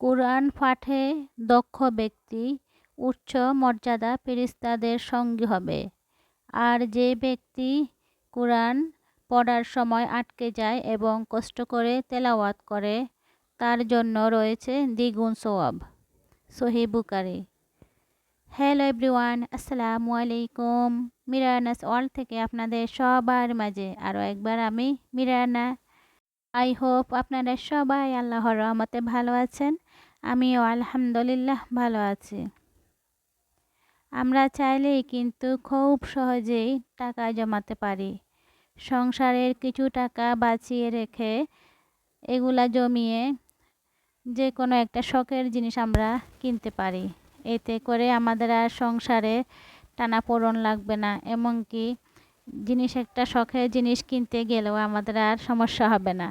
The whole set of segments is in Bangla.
কোরআন পাঠে দক্ষ ব্যক্তি উচ্চ মর্যাদা ফেরেশতাদের সঙ্গী হবে। আর যে ব্যক্তি কোরআন পড়ার সময় আটকে যায় এবং কষ্ট করে তেলাওয়াত করে, তার জন্য রয়েছে দ্বিগুণ সোয়াব সহি বুকারি হ্যালো এভরিওয়ান, আসসালামু আলাইকুম। মিরানাস অল থেকে আপনাদের সবার মাঝে আরও একবার আমি মিরানা। আই হোপ আপনারা সবাই আল্লাহর রহমতে ভালো আছেন। আমিও আলহামদুলিল্লাহ ভালো আছি। আমরা চাইলেই কিন্তু খুব সহজেই টাকা জমাতে পারি। সংসারের কিছু টাকা বাঁচিয়ে রেখে এগুলা জমিয়ে যে কোনো একটা শখের জিনিস আমরা কিনতে পারি। এতে করে আমাদের আর সংসারে টানাপোড়ন লাগবে না, এমনকি জিনিস একটা শখের জিনিস কিনতে গেলেও আমাদের আর সমস্যা হবে না।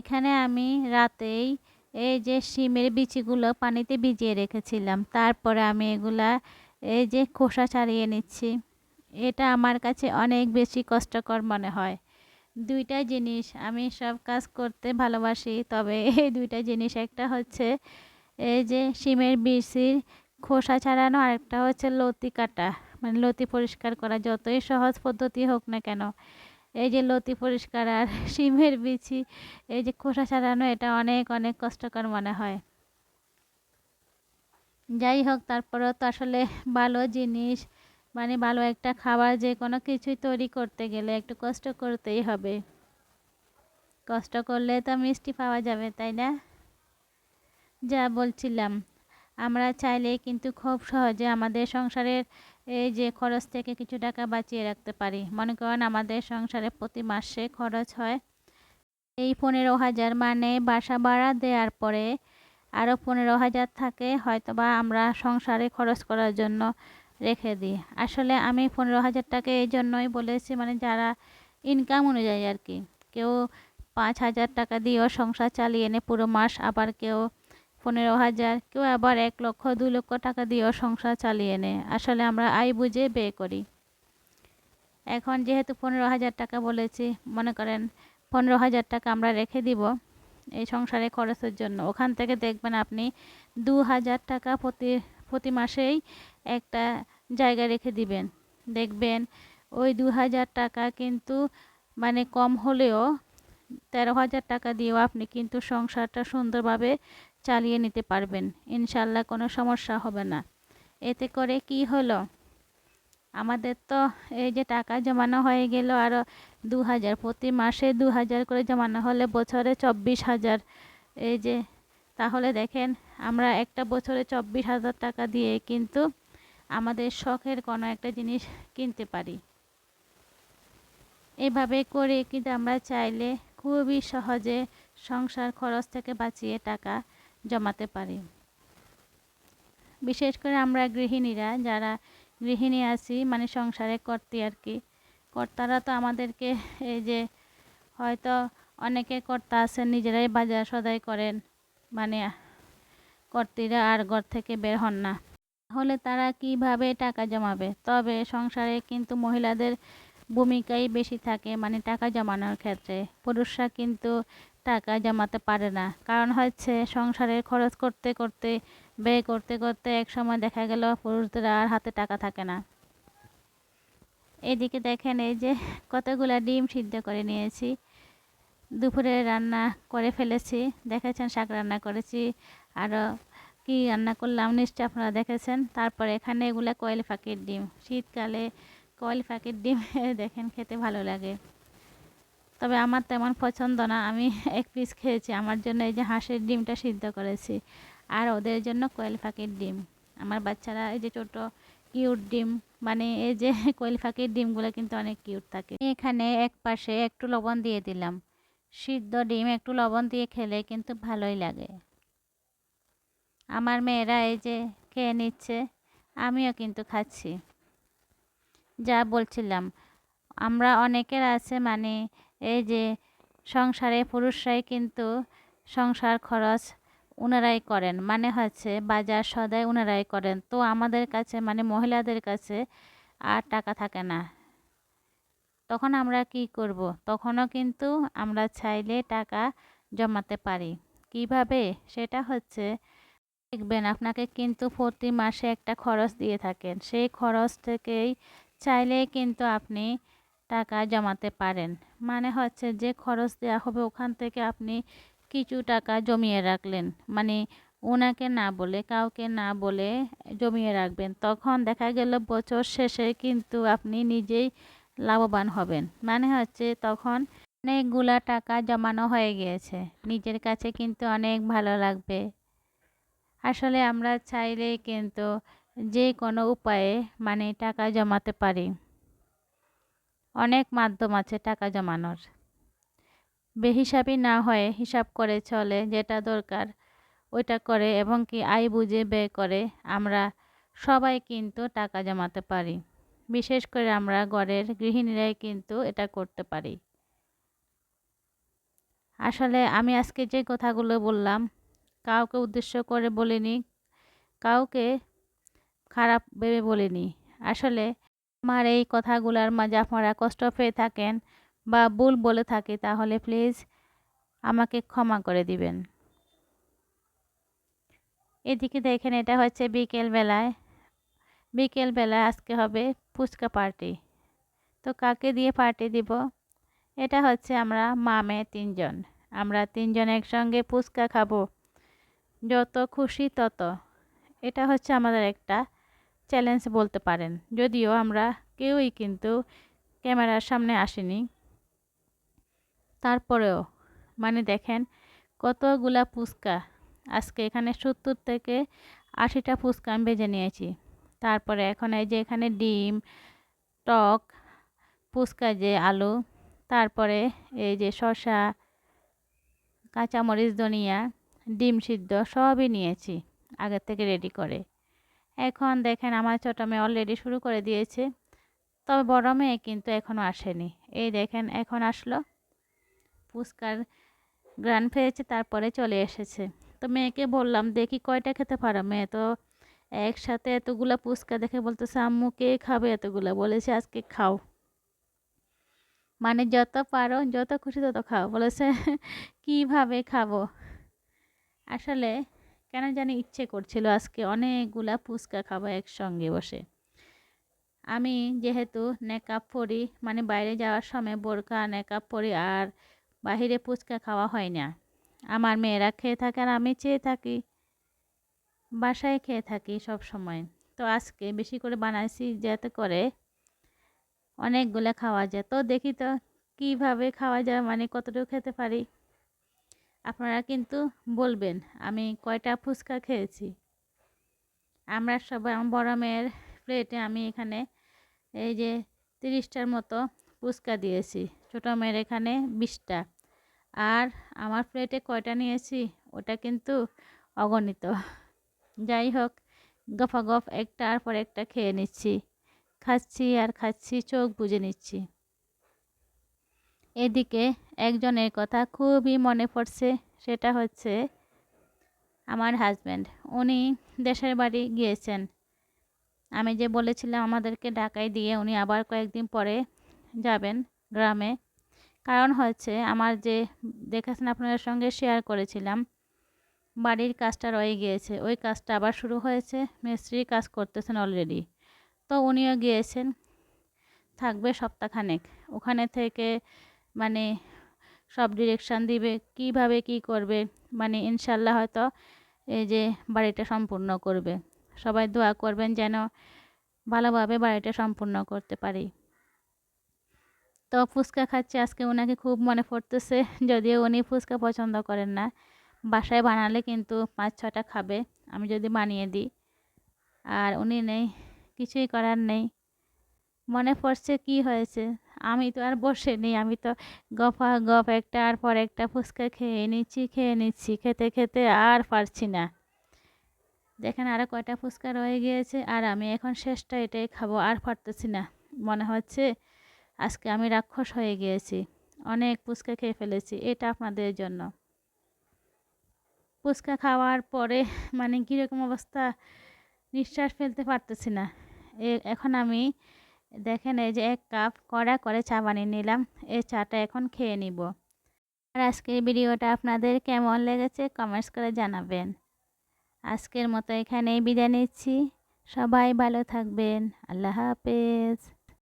এখানে আমি রাতেই এই যে শিমের বিচিগুলো পানিতে ভিজিয়ে রেখেছিলাম। তারপরে আমি এগুলা এই যে খোসা ছাড়িয়ে নিচ্ছি। এটা আমার কাছে অনেক বেশি কষ্টকর মনে হয়। দুইটা জিনিস আমি সব কাজ করতে ভালোবাসি, তবে এই দুইটা জিনিস, একটা হচ্ছে এই যে শিমের বিচির খোসা ছাড়ানো আরেকটা হচ্ছে লতি কাটা। মানে লতি পরিষ্কার করা, যতই সহজ পদ্ধতি হোক না কেন। এই যে লতি পরিষ্কার আর শিমের বিচি, এই যে খোসা ছাড়ানো, এটা অনেক অনেক কষ্টকর মনে হয়। যাই হোক, তারপরেও তো আসলে ভালো জিনিস মানে ভালো একটা খাবার যে কোনো কিছুই তৈরি করতে গেলে একটু কষ্ট করতেই হবে। কষ্ট করলে তো মিষ্টি পাওয়া যাবে, তাই না? যা বলছিলাম, আমরা চাইলে কিন্তু খুব সহজে আমাদের সংসারের এই যে খরচ থেকে কিছু টাকা বাঁচিয়ে রাখতে পারি। মনে করেন আমাদের সংসারে প্রতি মাসে খরচ হয় এই পনেরো হাজার। মানে বাসা ভাড়া দেওয়ার পরে আরও পনেরো হাজার থাকে হয়তোবা আমরা সংসারে খরচ করার জন্য রেখে দিই। আসলে আমি পনেরো হাজার টাকা এই জন্যই বলেছি মানে যারা ইনকাম অনুযায়ী আর কি। কেউ পাঁচ হাজার টাকা দিয়েও সংসার চালিয়ে এনে পুরো মাস আবার কেউ পনেরো হাজার কেউ আবার এক লক্ষ, দু লক্ষ টাকা দিয়েও সংসার চালিয়ে নেয়। আসলে আমরা আয় বুঝে ব্যয় করি। এখন যেহেতু পনেরো হাজার টাকা বলেছি, মনে করেন পনেরো হাজার টাকা আমরা রেখে দিব এই সংসারে খরচের জন্য। ওখান থেকে দেখবেন আপনি দু হাজার টাকা প্রতি প্রতি মাসেই একটা জায়গা রেখে দিবেন। দেখবেন ওই দু হাজার টাকা কিন্তু মানে কম হলেও তেরো হাজার টাকা দিয়েও আপনি কিন্তু সংসারটা সুন্দরভাবে চালিয়ে নিতে পারবেন। ইনশাল্লাহ কোনো সমস্যা হবে না। এতে করে কি হলো? আমাদের তো এই যে টাকা জমানো হয়ে গেল আরও দু হাজার প্রতি মাসে দু হাজার করে জমানো হলে বছরে চব্বিশ হাজার এই যে, তাহলে দেখেন আমরা একটা বছরে চব্বিশ হাজার টাকা দিয়ে কিন্তু আমাদের শখের কোনো একটা জিনিস কিনতে পারি। এভাবে করে কিন্তু আমরা চাইলে খুবই সহজে সংসার খরচ থেকে বাঁচিয়ে টাকা জমাতে পারি। বিশেষ করে আমরা গৃহিণীরা, যারা গৃহিণী আছি মানে সংসারে কর্তি আর কি, কর্তারা তো আমাদেরকে এই যে হয়তো অনেকে কর্তা আছেন, নিজেরাই বাজার সদাই করেন মানে কর্তীরা আর ঘর থেকে বের হন না। তাহলে তারা কীভাবে টাকা জমাবে? তবে সংসারে কিন্তু মহিলাদের ভূমিকাই বেশি থাকে মানে টাকা জমানোর ক্ষেত্রে। পুরুষরা কিন্তু টাকা জমাতে পারে না। কারণ হচ্ছে সংসারের খরচ করতে করতে, ব্যয় করতে করতে এক সময় দেখা গেল পুরুষদের আর হাতে টাকা থাকে না। এদিকে দেখেন এই যে কতগুলো ডিম সিদ্ধ করে নিয়েছি। দুপুরে রান্না করে ফেলেছি। দেখেছেন, শাক রান্না করেছি। আরও কি রান্না করলাম নিশ্চয় আপনারা দেখেছেন। তারপরে এখানে এগুলা কয়েল ফাঁকির ডিম। শীতকালে কয়েল ফাঁকির ডিম দেখেন খেতে ভালো লাগে। তবে আমার তেমন পছন্দ না। আমি এক পিস খেয়েছি। আমার জন্য এই যে হাঁসের ডিমটা সিদ্ধ করেছি। আর ওদের জন্য কোয়েল পাখির ডিম। আমার বাচ্চারা এই যে ছোট কিউট ডিম মানে এই যে কোয়েল পাখির ডিমগুলো কিন্তু অনেক কিউট থাকে। এখানে এক পাশে একটু লবণ দিয়ে দিলাম। সিদ্ধ ডিম একটু লবণ দিয়ে খেলে কিন্তু ভালোই লাগে। আমার মেয়েরা এই যে খেয়ে নিচ্ছে, আমিও কিন্তু খাচ্ছি। যা বলছিলাম, আমরা অনেকের আছে মানে এই যে সংসারে পুরুষরাই কিন্তু সংসার খরচ ওনারাই করেন। মানে হচ্ছে বাজার সদাই ওনারাই করেন। তো আমাদের কাছে মানে মহিলাদের কাছে আর টাকা থাকে না। তখন আমরা কি করব? তখনও কিন্তু আমরা চাইলে টাকা জমাতে পারি। কীভাবে? সেটা হচ্ছে দেখবেন, আপনাকে কিন্তু প্রতি মাসে একটা খরচ দিয়ে থাকেন। সেই খরচ থেকেই চাইলেই কিন্তু আপনি টাকা জমাতে পারেন। মানে হচ্ছে যে খরচ দেওয়া হবে, ওখান থেকে আপনি কিছু টাকা জমিয়ে রাখলেন। মানে ওনাকে না বলে, কাউকে না বলে জমিয়ে রাখবেন। তখন দেখা গেল বছর শেষে কিন্তু আপনি নিজেই লাভবান হবেন। মানে হচ্ছে তখন অনেকগুলা টাকা জমানো হয়ে গিয়েছে। নিজের কাছে কিন্তু অনেক ভালো লাগবে। আসলে আমরা চাইলেই কিন্তু যে কোনো উপায়ে মানে টাকা জমাতে পারি। অনেক মাধ্যম আছে টাকা জমানোর। বেহিসাবি না হয়ে হিসাব করে চলে যেটা দরকার, ওইটা করে এবং কি আয় বুঝে ব্যয় করে। আমরা সবাই কিন্তু টাকা জমাতে পারি। বিশেষ করে আমরা ঘরের গৃহিণীরাই কিন্তু এটা করতে পারি। আসলে আমি আজকে যে কথাগুলো বললাম, কাউকে উদ্দেশ্য করে বলিনি, কাউকে খারাপ ভেবে বলিনি। আসলে আমার এই কথাগুলোর মাঝে আপনারা কষ্ট পেয়ে থাকেন বা ভুল বলে থাকি, তাহলে প্লিজ আমাকে ক্ষমা করে দিবেন। এদিকে দেখেন এটা হচ্ছে বিকেল বেলায়। বিকেল বেলায় আজকে হবে ফুচকা পার্টি তো কাকে দিয়ে পার্টি দিব? এটা হচ্ছে আমরা মামে তিনজন। আমরা তিনজন একসঙ্গে ফুচকা খাব। যত খুশি তত। এটা হচ্ছে আমাদের একটা চ্যালেঞ্জ বলতে পারেন। যদিও আমরা কেউই কিন্তু ক্যামেরার সামনে আসেনি। তারপরেও মানে দেখেন কতগুলা ফুচকা। আজকে এখানে সত্তর থেকে আশিটা ফুচকা আমি ভেজে নিয়েছি। তারপরে এখন এই যে এখানে ডিম, টক, ফুচকা যে আলু, তারপরে এই যে শসা, কাঁচামরিচ, ধনিয়া, ডিম সিদ্ধ সবই নিয়েছি আগের থেকে রেডি করে। এখন দেখেন আমার ছোটো মেয়ে অলরেডি শুরু করে দিয়েছে। তবে বড় মেয়ে কিন্তু এখনও আসেনি। এই দেখেন, এখন আসলো। ফুচকার গ্রান পেয়েছে, তারপরে চলে এসেছে। তো মেয়েকে বললাম, দেখি কয়টা খেতে পারো মেয়ে? তো একসাথে এতগুলো ফুচকা দেখে বলতেছে, আম্মু, কে খাবে এতগুলো? বলেছে, আজকে খাও। মানে যত পারো, যত খুশি তত খাও। বলেছে, কীভাবে খাব? আসলে কেন জানি ইচ্ছে করছিল আজকে অনেকগুলা ফুচকা খাব একসঙ্গে বসে। আমি যেহেতু নেকাপ পরি মানে বাইরে যাওয়ার সময় বোরকা নেকাপ পরি আর বাহিরে ফুচকা খাওয়া হয় না। আমার মেয়েরা খেয়ে থাকে আর আমি চেয়ে থাকি, বাসায় খেয়ে থাকি সব সময় তো আজকে বেশি করে বানাইছি যাতে করে অনেকগুলো খাওয়া যায়। তো দেখি তো কীভাবে খাওয়া যায় মানে কতটুকু খেতে পারি? আপনারা কিন্তু বলবেন, আমি কয়টা ফুচকা খেয়েছি? আমরা সবাই, আমার বড় মেয়ের প্লেটে আমি এখানে এই যে তিরিশটার মতো ফুচকা দিয়েছি, ছোটো মেয়ের এখানে বিশটা। আর আমার প্লেটে কয়টা নিয়েছি, ওটা কিন্তু অগণিত। যাই হোক গফা গফ একটার পর একটা খেয়ে নিচ্ছি। খাচ্ছি আর খাচ্ছি, চোখ বুঝে নিচ্ছি। এদিকে একজনের কথা খুবই মনে পড়ছে, সেটা হচ্ছে আমার হাজব্যান্ড উনি দেশের বাড়ি গিয়েছেন। আমি যে বলেছিলাম আমাদেরকে ঢাকায় দিয়ে উনি আবার কয়েকদিন পরে যাবেন গ্রামে। কারণ হচ্ছে আমার যে দেখাশোনা আপনাদের সঙ্গে শেয়ার করেছিলাম, বাড়ির কাজটা রয়ে গিয়েছে। ওই কাজটা আবার শুরু হয়েছে, মিস্ত্রি কাজ করতেছেন অলরেডি তো উনিও গিয়েছেন, থাকবে সপ্তাহখানেক। ওখানে থেকে মানে সব ডিরেকশান দিবে, কীভাবে কি করবে মানে ইনশাল্লাহ হয়তো এই যে বাড়িটা সম্পূর্ণ করবে। সবাই দোয়া করবেন যেন ভালোভাবে বাড়িটা সম্পূর্ণ করতে পারি। তো ফুচকা খাচ্ছে, আজকে ওনাকে খুব মনে পড়তেছে, যদিও উনি ফুচকা পছন্দ করেন না। বাসায় বানালে কিন্তু পাঁচ ছটা খাবে, আমি যদি বানিয়ে দিই। আর উনি নেই, কিছুই করার নেই। মনে পড়ছে কি হয়েছে? আমি তো আর বসে নেই, আমি তো গফা গফ একটার পর একটা ফুচকা খেয়ে নিচ্ছি খেয়ে নিচ্ছি, খেতে খেতে আর পারছি না। দেখেন আরও কয়টা ফুচকা রয়ে গিয়েছে আর আমি এখন শেষটা এটাই খাব, আর পারতেছি না। মনে হচ্ছে আজকে আমি রাক্ষস হয়ে গিয়েছি, অনেক ফুচকা খেয়ে ফেলেছি, এটা আপনাদের জন্য। ফুচকা খাওয়ার পরে মানে কীরকম অবস্থা, নিঃশ্বাস ফেলতে পারতেছি না। এখন আমি দেখেন এই যে এক কাপ কড়া করে চা বানিয়ে নিলাম। এই চাটা এখন খেয়ে নিব। আর আজকের ভিডিওটা আপনাদের কেমন লেগেছে কমেন্টস করে জানাবেন। আজকের মতো এখানেই বিদায় নিচ্ছি। সবাই ভালো থাকবেন। আল্লাহ হাফেজ।